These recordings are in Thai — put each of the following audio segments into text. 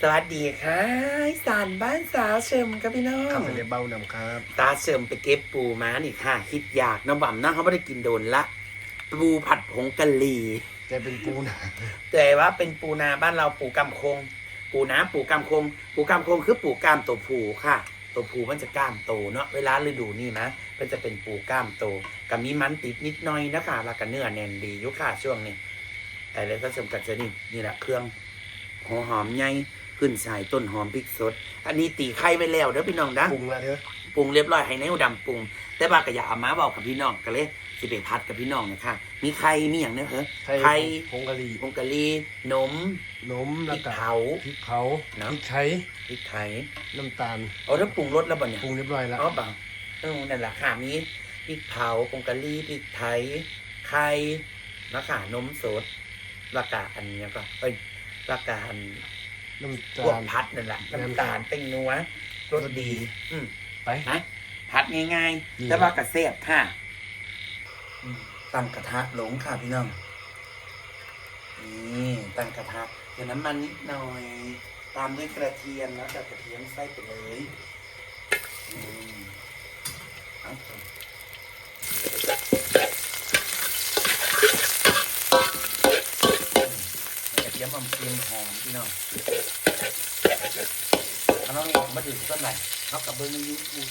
สวัสดีค่ะอีสานบ้านสาวเชิมครับพี่น้อขับงไปเรียบเบ้านำครับ ตาเชิมไปเก็บปูม้านี่ค่ะคิดอยากน้ำบ่ำนะเขาไม่ได้กินโดนละ ปูผัดผงกะหรี่แกเป็นปูนะแต่ว่าเป็นปูนาบ้านเราปูกำคง ปูน้ำปูกำคง ปูกำคงคือปูกล้ามตัวผูค่ะ ตัวผูมันจะกล้ามโตเนาะเวลาฤดูนี่นะมันจะเป็นปูกล้ามโตกับมีมันติดนิดหน่อยนะคะแล้วก็เนื้อแน่นดีอยุค่ะช่วงนี้แต่เลยก็สมกัดจะนี่นี่แหละเครื่องหัวหอมใหญ่ ขึ้นใส่ต้นหอมพริกสด อันนี้ตีไข่ไปแล้วเด้อพี่น้องนะปรุงละเถอะปรุงเรียบร้อยให้ในหูดำปรุง แต่บากระยาเอามาบอกกับพี่น้องก็เลยสิไปพัดกับพี่น้องนะคะมีไข่มีอย่างเนี้ยเหรอไข่ผงกะหรี่ผงกะหรี่นมนมพแล้ริวกก็เผาพริกเผาเนอะพริกไทยพริกไทยน้ำตาลเอาแล้วปรุงรสแล้วบ่เนี่ยปรุงเรียบร้อยแล้วอ๋อเปล่าเออนั่นแหละค่ะมีพริกเผาผงกะหรี่พริกไทยไข่แล้วค่ะนมสดราคาอันเนี้ยก็เอ้ยราคาอัน น้ำพวตากลพัดนั่นแหละน้ำน้ำตาลเต็งนัวรสดี อืมไป นะพัดง่ายนี่ ๆแต่ว่ากระเสียบค่ะอืมตั้งกระทะหลงค่ะพี่น้องนี่ตั้งกระทะเดี๋ยวน้ำมันนิดหน่อย ตามด้วยกระเทียมแล้วจากกระเทียมใส่ไปเลยอืมเอา กระเทียมอมเทียมหอมพี่น้องเอาน้องนี่มาถึงต้นไหนเขากับเบอร์ในยูทูบ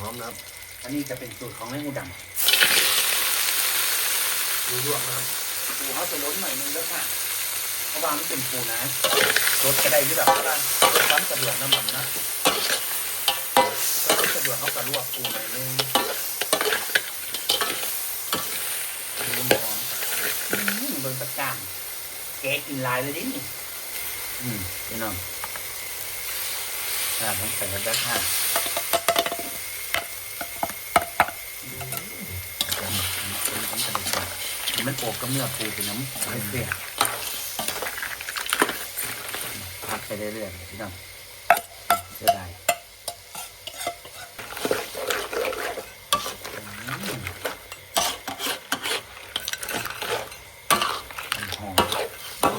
หอมนะครับ อันนี้จะเป็นสูตรของแม่งูดดูลวกนะครับำปูเขาจะล้นหน่อยนึงแล้วค่ะเพราะว่ามันเป็นปูนะรสกระไดที่แบบว่ารสความสะดวกน้ำมันนะรสสะดวกเขาก็ลวกปูหน่อยนึงลืมหอมอืมเบิ่งตะกร้าม แกะกินหลายเลยดินี่อืมพี่น้องอ่าผมใส่แล้วจ้ะค่ะมันโอบกับเนื้อปูเป็นน้ำไข่เสียพัดไปเรื่อยๆพี่น้องเสียดายอืมมันหอม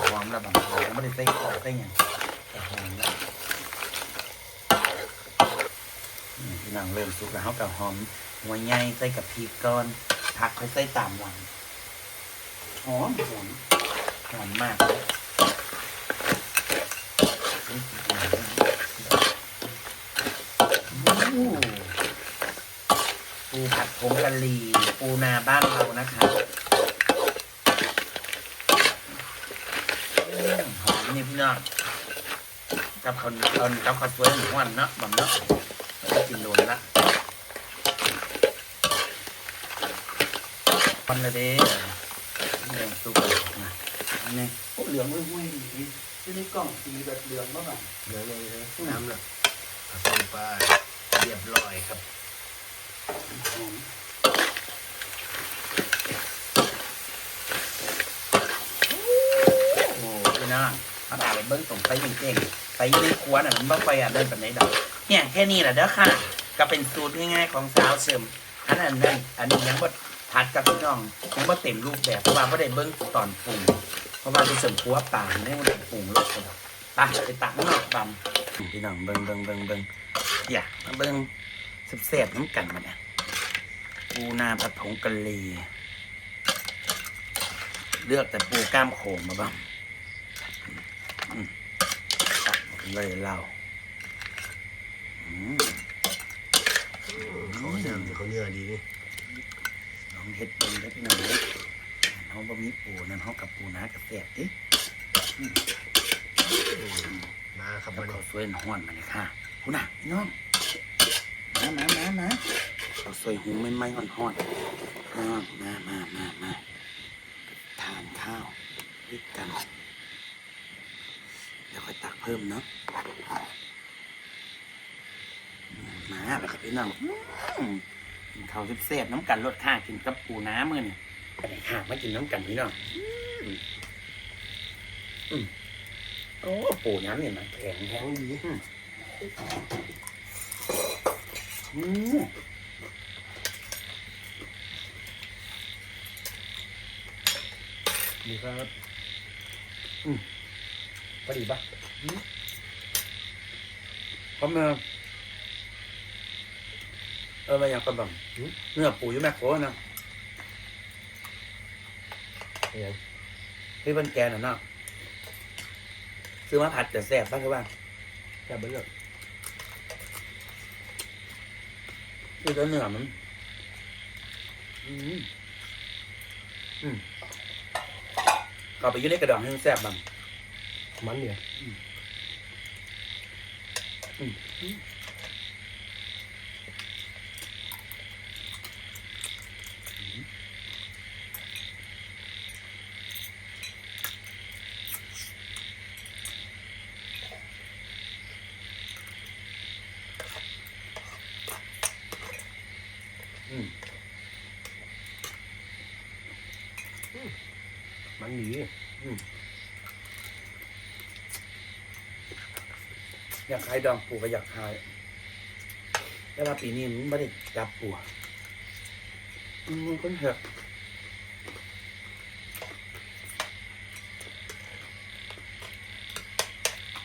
หอมแล้วบางหอมไม่ได้ ใส่ขอใส่หยังพี่น้องเริ่มสุกแล้วเขากับหอมหัวใหญ่ใส่กับพริกก่อนผักค่อยใส่ตามหลังหอมหอมหอมมากปูผัดผงกะหรี่ปูนาบ้านเรานะคะอืมหอม นี่พี่น้องกับคนคนกับข้าวสวยหมูหวานเนาะบอมเนาะไม่ได้กินโดนละคนละเด้เหลืองสุกนะอันนี้โอ้เหลืองห้วยๆดีที่นี่กล่องสีแบบเหลืองบ้างอะเดี๋ยวเลยนะน้ำน่ะผสมไปเรียบร้อยครับหอมโอ้พี่น้อ งมาด่าไปเบิ้งตรงไปเก่งๆไปอยี่ในครัวน่ะมันบ่ค่อยอะเดินแบบไหนดอกเนี่ยแค่นี้แหละเด้อค่ะ ก็เป็นสูตรง่ายๆของสาวเสริมอันนั้นนั่นอันนี้ยังบ่ผัดกับพี่น้องยังบ่เต็มรูปแบบเพราะว่าบ่ได้เบิ้งตอนปรุงเพราะว่าที่เสริมครัวป่าเนี่ยมันปรุงรสกันดอกไปไปตักน้ำหนักตำพี่น้องเบิ้งเบิ้งเบิ้งเบิ้งอย่ามาเบิ้งเสียบๆน้ำกันมาเนี่ยปูนาผัดผงกะหรี่เลือกแต่ปูกล้ามโขงมาบ้างอืมตัก เลยเราอืมเขาจะเขาเนื้อดีนี่ลองเฮ็ดเบิ่งได้อพี่น้องเด้อเฮาบ่มีปูนั่นเฮากับปูนากับแซ่บเด้มาครับแล้มาวเนี่ข้าวยสวยฮ้อนมาเลยค่ะคุณน่ะพี่น้องมามามามาข้าวสวยหุงใหม่ๆฮ้อนๆน้องมามามามาทานข้าวด้วยกันเดี๋ยวค่อยตัก เพิ่มเนาะอืมมาแล้วครับพี่น้องอืมกินข้าวแซ่บๆน้ำกันรสข้ากินกับปูน้ำมื้อนี่ไปค่ะมากินน้ำกันพี่น้องโอ้ปูน้ำเนี่ยมันแข็งแข็งของดีอืมนี่ครับ พอดีปะเขามาเออมาอย่างกระบังเนื้อปูอยู่แมคโครนะอย่างที่เป็นแกนน่ะเนาะซื้อมาผัดแต่แซ่บบ้างคือว่าแค่เบิ้ลเลยคือแต่เนื้อมันอืมอืมเข้าไปอยู่ในกระดองให้มันแซ่บบ้าง มันเนี่ย อืม มันดี อยากขายดองปูก็อยากขาย แต่ว่าปีนี้มันไม่ได้จับปูมันคนเถอะ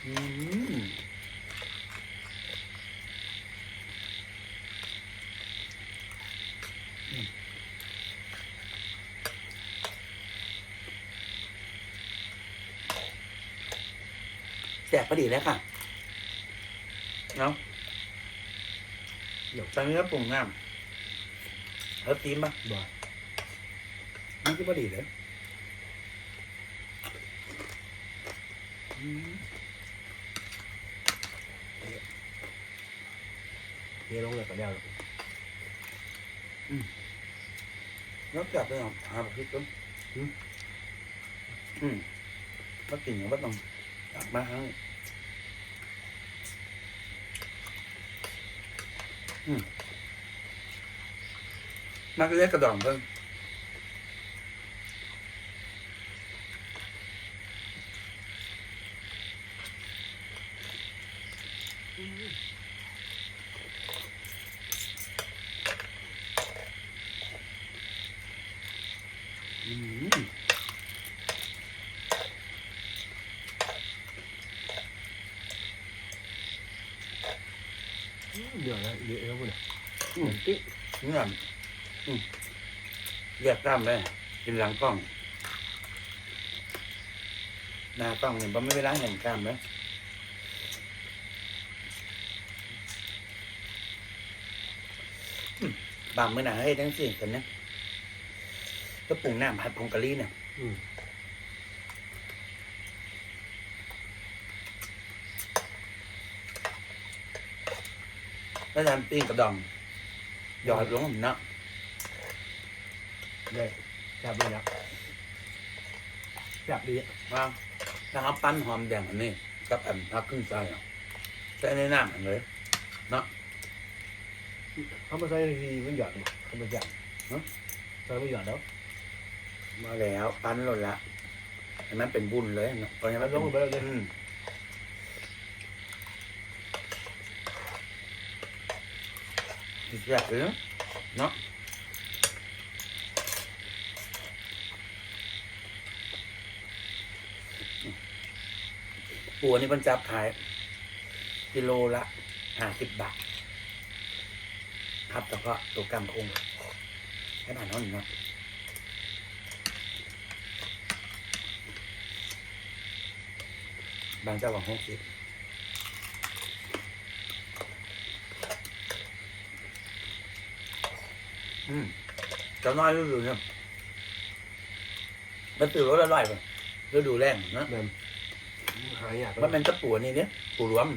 อืมแจกพอดีแล้วค่ะ เนาะ เดี๋ยวตอนนี้ก็ปรุงน้ำแล้วตีมปะบ่มันก็พอดีเลยอืมเทลงเลยก็แล้วแล้วจับไปเอาหาแบบพริกต้นอืมอืมแล้วกินอย่างว่าต้องจับมาให้ มักเรียกกระดองเพิ่ง อืม เดือดแล้วเดือดแล้วพุ่นอะ อืม ติ๊ก เงื่อนอืม แยกกล้ามเลยกินหลังกล้องหน้ากล้องเนี่ยผมไม่เวลาเห็นกล้ามเลยอืมบางมื้อหนาให้ทั้งสี่กันเนี่ยก็ปรุงน้ำผัดผงกะหรี่เนี่ยอืมแล้วทำปิ้งกระดองหยอดลงเนาะ ได้แซ่บเลยนะแซ่บดีว่าถ้าเขาปั้นหอมแดงอันนี้กับอันพักขึ้นใจอะใส่ในน้ำอันเลยเขามาใส่ทีมันหยอดนี่เขามาหยอดเนาะใส่ไม่หยอดแล้วมาแล้วปั้นหล่นละอันนั้นเป็นบุญเลยเนาะตอนนี้มันลงไปแล้วเลยอืมอีกแบบเลยเนาะเนาะ ปูอันนี้มันจับขาย กิโลละห้าสิบบาท ครับแต่ก็ตัวกำคงแค่บาทเท่านี้เนะบางเจ้าบอกหกสิบอืมเจ้าน้อยฤดูเนี่ยมันตื่นรถอร่อยป่ะฤดูแรงนะแม่น หายากมันเป็นตะปูนี่เนี่ยปูรวม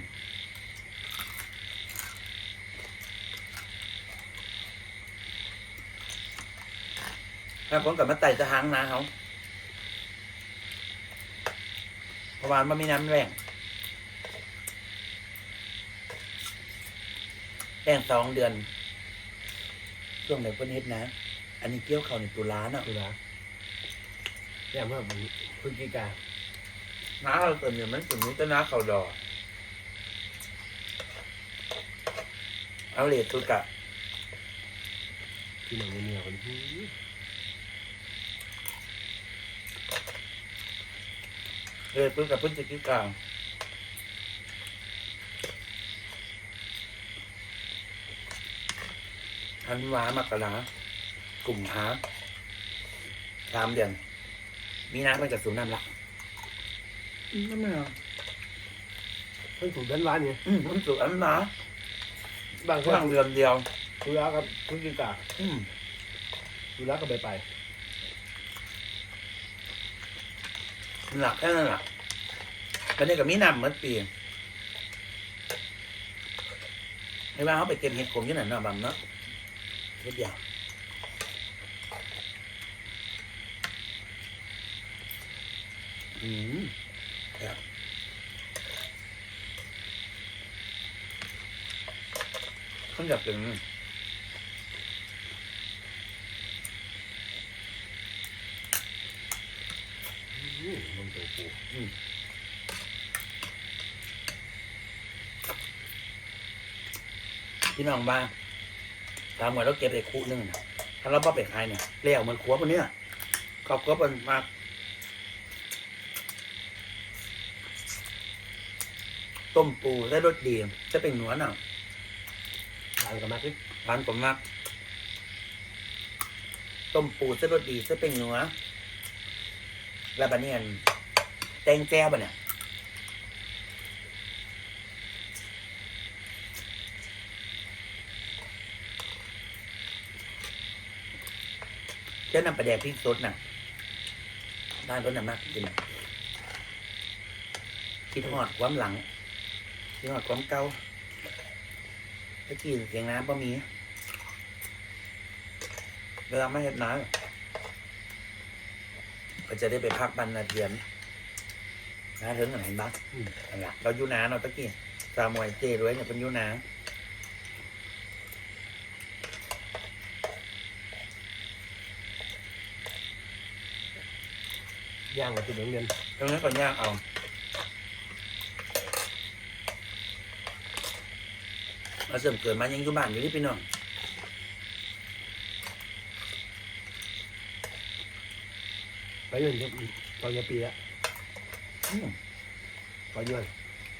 ถ้าผมกับมาไต่จะหางนาเขาเพราะว่ามันมีน้ำแรงแรงสองเดือน ช่วงไหนก็นิดนะ อันนี้เกี่ยวเขาในตุลาเนาะคือนะแซ่บมากมันพฤศจิกา น้าเราเติมเนี่ยมันสุดนี้จะน้าเขาดอกเอาเลทตุกะที่มันเหนียวมันเลยปุ๊บกับพฤศจิกลาธันวามกรากลุ่มหาสามเดือนมีน้ำมันจะสูงน้ำละ อืมไม่เอาเพิ่งถูกดันร้านไงอืมมันสูงอันนะบางคนว่างเดือนเดียว ตุลากับพฤศจิกาอืมตุลาก็ไปไปหลักแค่นั้นแหละก็นี่กับมีน้ำเหมือนปีไม่ว่าเขาไปเก็บเห็ดขมอยี่ไหนนเนาะบัมเนาะเห็ดเดียวอืม ครับขาอยากเป็นอืมมันตัวปูพี่น้องบ้างตามว่าเราเก็บได้คู่หนึงนะถ้าเราบ่ไปขายเนี่ยเลี้ยวเหมันขัวปนเนี้ยขอบก็เป็นมาก ต้มปูได้รสดีจะเป็นหนวลอะทานกับมาสิร้านผมมากต้มปูจะรสดีจะเป็นหนัวแล้วบัดเนี้ยแตงแจ้วบะเนี่ยเจ้านำปลาแดกพริกสดน่ะบ้านรถน่ะมากจริงคิดหอดความหลัง คิดหอดความเก่าตะกี้เสียงน้ำก็มีเวลาไม่เห็นน้ำก็จะได้ไปพักบันนาเทียนน้าเถิงกันเห็นบ้างอันละเราอยู่นาเนาะตะกี้สามวยเจรวยเนี่ยเป็นอยู่นาย่างกับตัวเหลืองเงินตรงนั้นก็ย่างเอา เราเสริมเกิดมายังอยู่บ้านอยู่ที่พี่น้องไปยืนตอนยาปีละอืมไปยืน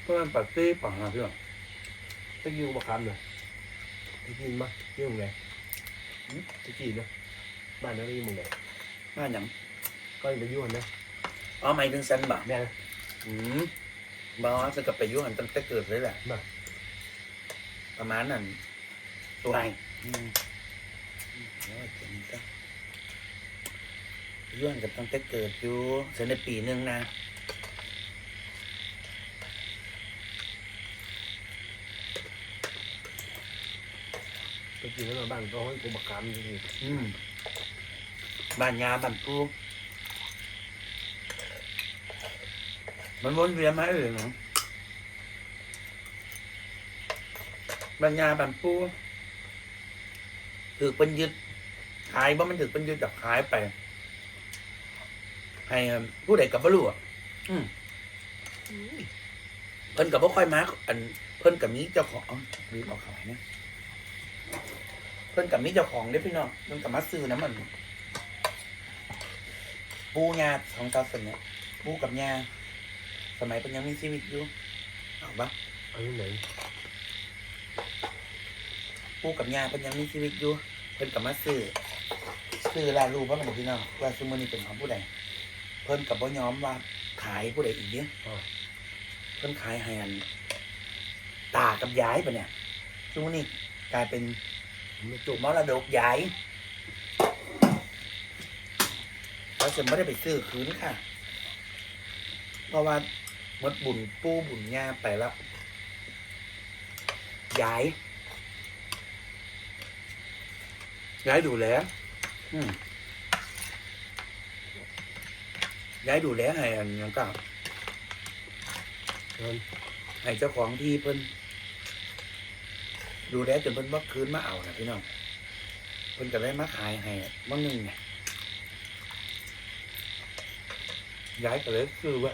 เพราะมันปักซี่ปังนะพี่น้องตะกี้มาคันเลยตะกี้มาเรื่องไงตะกี้นะบ้านนั้นนี่มึงไงมาหยังก็ยังไปยุ่งนะอ๋อหมายถึงสันบ่แม่อืมบอสจะไปอยุ่หันตั้งแต่เกิดเลยแหละมา ประมาณนั้นตัวไอ้อืมอืมโอ้ยเจ๋งจังอยุ่หันกับตั้งแต่เกิดอยู่เสนในปีหนึ่งนะตะกี้นั้นมาบ้านก็ให้กูมาคันจริงอืมบ้านยาบ้านปูมันวนเวียนมาเออเนา บ้านยาบ้านปูถือเป็นยึดขายว่ามันถือเป็นยึดจากขายไป ให้ผู้ใดกับบรู้อะอืมเพิ่นกับบ่ค่อยมาอัน เพิ่นกับมีเจ้าของอ๋อลืมเอาขายเนี่ยเพิ่นกับมีเจ้าของเด้อพี่น้องเพิ่นกับมาซื้อน้ำมัน ปูญาของเจ้าสนเนี่ยปูกับญาสมัยเพิ่นยังมีชีวิตอยู่เอาปะๆอันนี้ไหน ปูกับญาเพิ่นยังมีชีวิตอยู่เพิ่นกับมาซื้อซื้อแลวรู้ว่ามันพี่น้องว่าซื้อมื้อนี้เป็นของผู้ใดเพิ่นกับบ่ยอมว่าขายผู้ใดอีกเด้ออ๋อเพิ่นขายให้อันตากับยายปะเนี่ยช่วงนี้กลายเป็นไม่จจุบมรดกยายเราจะไม่ได้ไปซื้อคืนค่ะ เพราะว่าหมดบุญปูบุญญาไปแล้ว ยายยายดูแลอืมยายดูแลให้อันหยังก็เงินให้เจ้าของที่เพิ่นดูแลจนเพิ่นว่าคืนมาเอานะพี่น้องเพิ่นก็ได้มาขายให้มั่งหนึงไงย้ายก็เลยคือว่า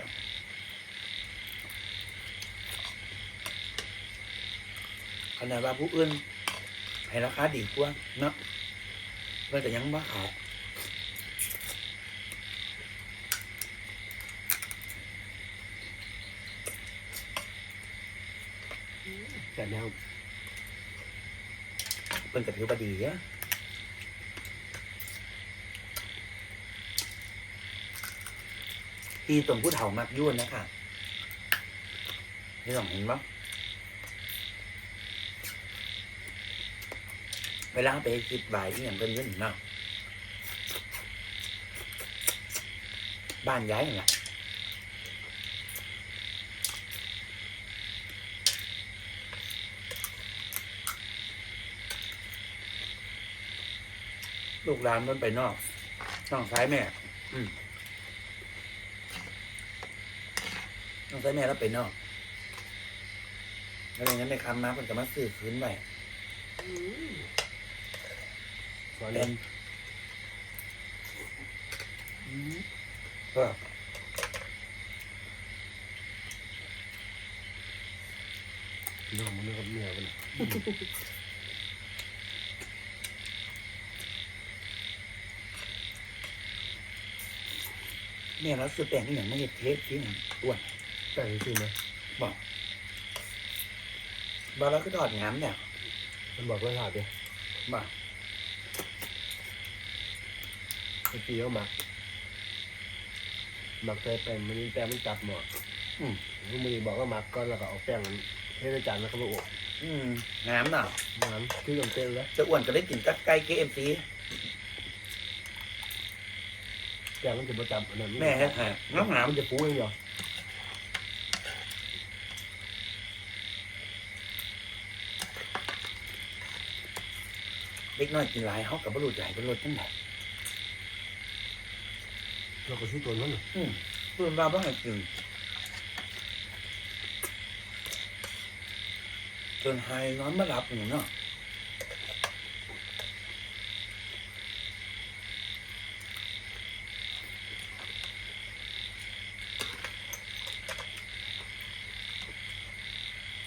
ขนาดว่าผู้อื่นให้ราคาดีกว่าเนาะก็จะยังบ้าขายแต่แนวเป็นก็ถือว่าดีอะที่ตรงผู้เฒ่ามากยุ่นนะคะนี่ลองเห็นไหม เวลาไปคิดบ่ายที่อย่างเป็นอยุ่นเนาะบ้านย้ายนี่แหละลูกหลานมันไปนอกน้องซ้ายแม่ อืมน้องซ้ายแม่แล้วไปนอกอย่างนั้นในคำมามันจะมาซื้อคืนไป สอนเป็เล่นนอืมก็น้องมันนี่กับเมียมันแม่เราซื้อแป้งที่อย่างไม่เห็ดเทสที่อย่างอ้วนแต่จริงๆนะบอกบอกแล้วก็ทอดงามเนี่ย มันบอกว่าหาดเลยบอก เมื่อกี้เขาหมักหมักใส่แป้งมันแป้งมันจับหมดอืมมือบอกว่าหมักก่อนแล้วก็เอาแป้งเทในจานแล้วก็มาอบอืมงามเนาะน้ำที่ลงเต้นแล้วจะอ้วนก็ได้กินตักไก่เคเอ็มซีแป้งมันจะประจับอันนั้นแม่ให้หาน้องงามมันจะฟูเองเหรอเล็กน้อยกินหลายเขากับบรรลุใหญ่บรรลุจังไหน เราก็ซื้อตัวนั้นน่ะอืมเพื่อนเราบ้างให้กินจนไฮนอนไม่หลับอย่างเนาะ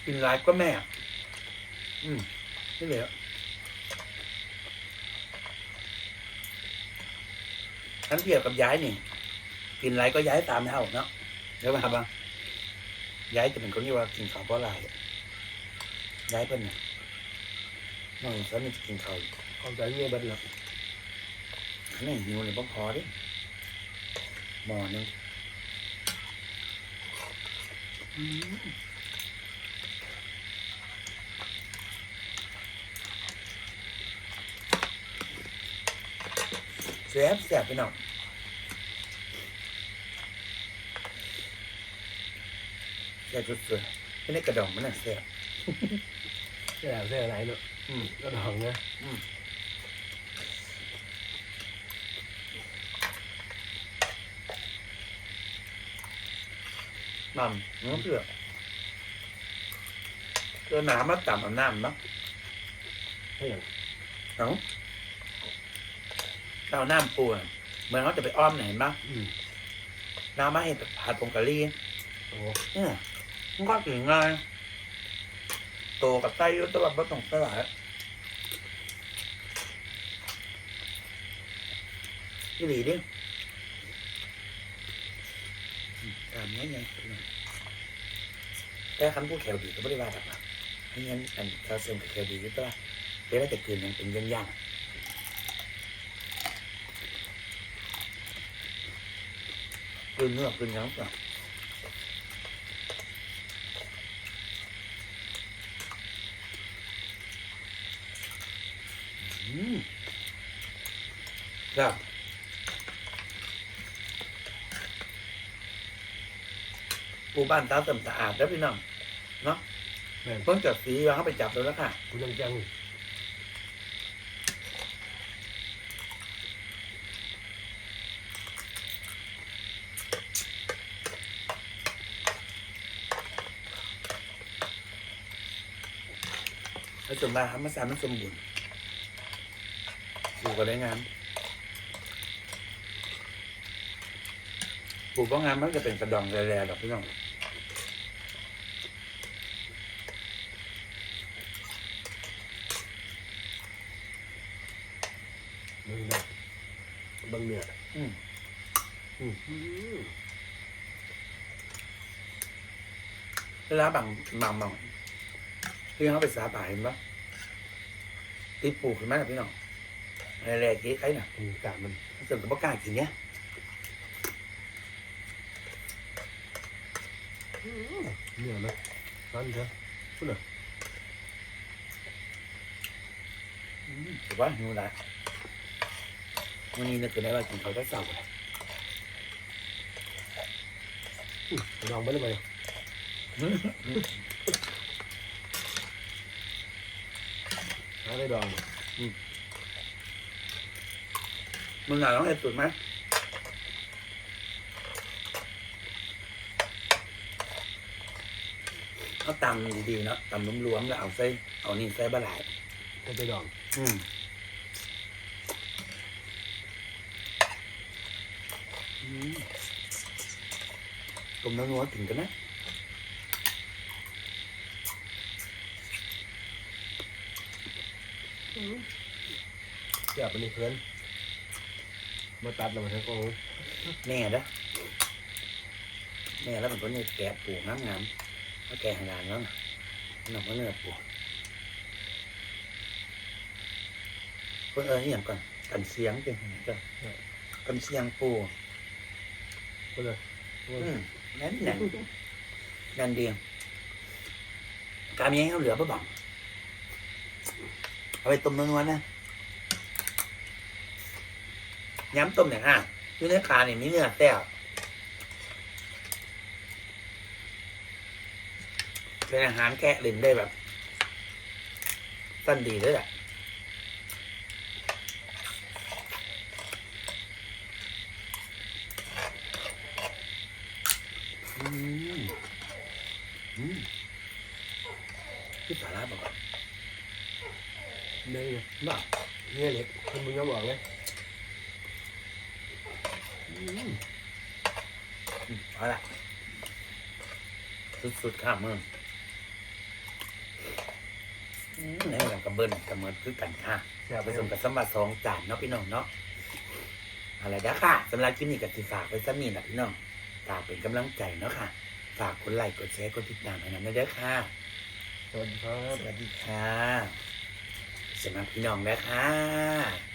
กินหลายก็แม่ อืมนี่เลยทั้นเทียบกับย้ายนี่ กินอะไรก็ย้ายตามเท่าเนาะเดี๋ยวมาบ้างย้ายจะเป็นคนที่ว่ากินข้าวเพราะอะไรย้ายเป็นเนี่ยน้องฉันนี่จะกินข้าวเข้าใจเงี้ยบัดหลับอันนี้หิวเลยบ่พอดิหมอหนึงอืมแซ่บแซ่บไปหน่อย แซ่บสุดๆไม่ได้กระดองมันน่ะแซ่บแซ่บแซ่บอะไรเนาะอืมก็ดองนะน้ำน้ำเผือกเจอน้ำมาต่ำเอาน้ำเนาะให้อย่างเอาเอาน้ำปูอะเหมือนเขาจะไปอ้อมไหนเห็นปะอืมน้ำมาเห็ดผัดผงกะหรี่โอ้ เนี่ย มันก็ถึงง่ายโตกับไส้ยุตลอดว่าต้องสลายที่หลีดิอืมตามนี้ไงแต่คันผู้แขวดีก็ไม่ได้ว่าแบบนั้นไม่งั้นอันคลเซียมกับแคลดีก็ได้เวลาแต่คืนยังเป็นย่างย่างๆคืนเนื้อคืนยังก่อนอืม ครับปูบ้านตาเสริมสะอาดแล้วพี่น้องแม่น เพิ่งจับสีแล้วเขาไปจับแล้วแล้วค่ะ กูยังจังแล้วส่วนมาทำมาสารมันสมบูรณ์ปลูกก็ได้งาน ปลูกก็งานมันจะเป็นกระดองแร่ๆหรอกพี่น้องมึงนะบังเนี่ยอืมอืมอืมเวลาบางบางบางพี่เขาไปสาป่าเห็นปะติดปลูกขึ้นมาแล้วพี่น้องอะไรแรกๆกี้ใครน่ะอืมกาดมันเสริมกับบ่กล้ากินเนี้ย เหนื่อยไหมนั่นเถอะพูดหน่อยถือว่าหิวละวันนี้นึกถึงได้ว่ากินเขาได้เศร้าเลยลองไปเลยไปหาได้ดองมึงอยากลองไอ้สุดไหม เขาตำดีๆเนาะตำรวมๆแล้วเอาใส่เอานี่ใส่บะหลายก็ไปดองอืมอืมต้มน้ำนัวถึงกันนะเดี๋ยวไปนี่เพื่อนมาตัดเรามาทั้งกองแม่เด้อแม่แล้วเป็นคนนี้แกะปูงามงามๆ แล้วแกะให้หลานแล้วนะหนังก็เนื้อปูเพื่อเออนี่อย่างก่อนกันเสียงเป็นจ้ะกันเสียงปูพูดเลยอืมแน่นแน่นแน่นเดียวกามีให้เขาเหลือปะบังเอาไปต้มนัวๆนะย้ำต้มอย่างอะอยู่ในขาเนี่ยมีเนื้อแต้ว เป็นอาหารแกะเล่นได้แบบสั้นดีเลยแหละอืมอืมพี่สาระบอกว่าเนื้อบ้าเนื้อเล็กคุณมึงก็บอกเลยอืมเอาละสุดๆข้ามมืออืม นี่เรากระเบิ้ลกระเมินคือกันค่ะแซ่บผไปสสมมกับสมบัติสองจานเนาะพี่น้องเนาะอะไรนะค่ะสำหรับคลิปนี้กับสิฝากไว้สักนิดนะพี่น้องฝากเป็นกำลังใจเนาะค่ะ ฝากกดไลค์กดแชร์กดติดตามให้นำด้วยเด้อค่ะ สวัสดีครับ สวัสดีค่ะสำหรับพี่น้องนะคะ